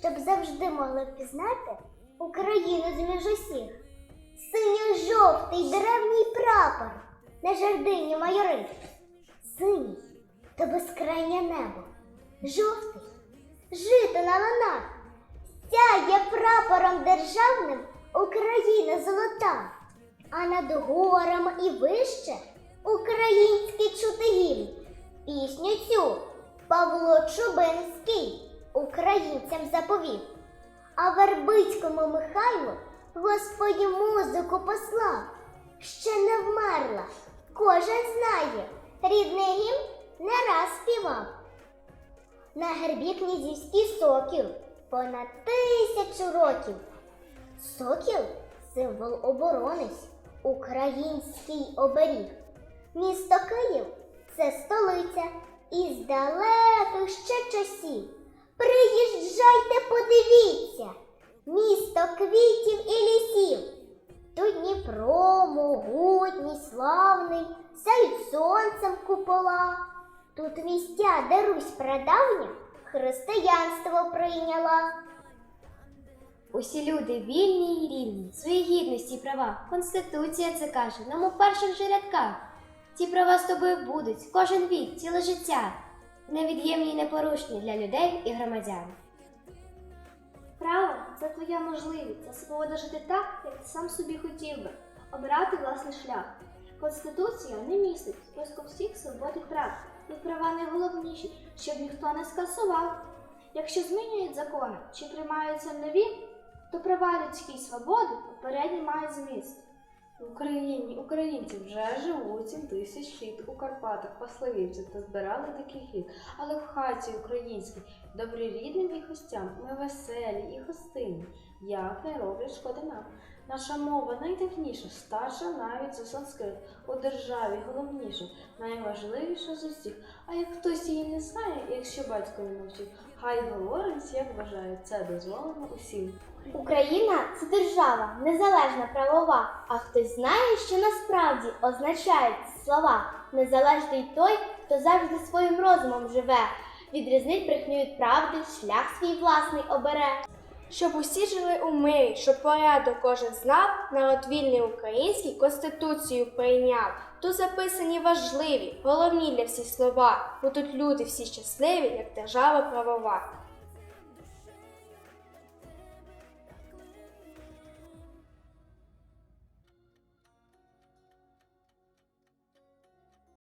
щоб завжди могли впізнати Україну зміж усіх. Синьо-жовтий древній прапор на жердині майорить. Синій то безкрайнє небо, жовтий жито на ланах. Сяє прапором державним Україна золота, а над горами і вище український чути гімн. Пісню цю Павло Чубинський українцям заповів, а Вербицькому Михайлу Господь музику послав. Ще не вмерла, кожен знає, рідний гімн не раз співав. На гербі князівський сокіл понад тисячу років. Сокіл символ оборонець, український оберіг. Місто Київ це столиця із далеких ще часів. Приїжджайте, подивіться, місто квітів і лісів. Тут Дніпро, могутній, славний, сяють сонцем купола. Тут місця, де Русь прадавня християнство прийняла. Усі люди вільні і рівні, свої гідності і права. Конституція це каже нам у перших же рядках. Ці права з тобою будуть кожен вік, ціле життя, невід'ємні і непорушні для людей і громадян. Право це твоя можливість, це свобода жити так, як ти сам собі хотів би, обирати власний шлях. Конституція не містить списку всіх свобод і прав. Тут права найголовніші, щоб ніхто не скасував. Якщо змінюють закони чи приймаються нові, то права людські свободи попередньо мають зміст. В Україні українці вже живуть сім тисяч літ у Карпатах, пасливівці та збирали таких літ. Але в хаті українській, добрі рідним і гостям, ми веселі і гостинні, як не роблять шкоди нам. Наша мова найдавніша, старша навіть за санскрит, у державі головніша, найважливіша з усіх. А як хтось її не знає, якщо батько не навчив, хай говорить, як вважає, це дозволено усім. Україна це держава, незалежна правова. А хтось знає, що насправді означають слова. Незалежний той, хто завжди своїм розумом живе, відрізнить брехню від правди, шлях свій власний обере. Щоб усі жили у мирі, щоб порядок кожен знав, народ вільний український конституцію прийняв. Тут записані важливі, головні для всіх слова, бо тут люди всі щасливі, як держава правова.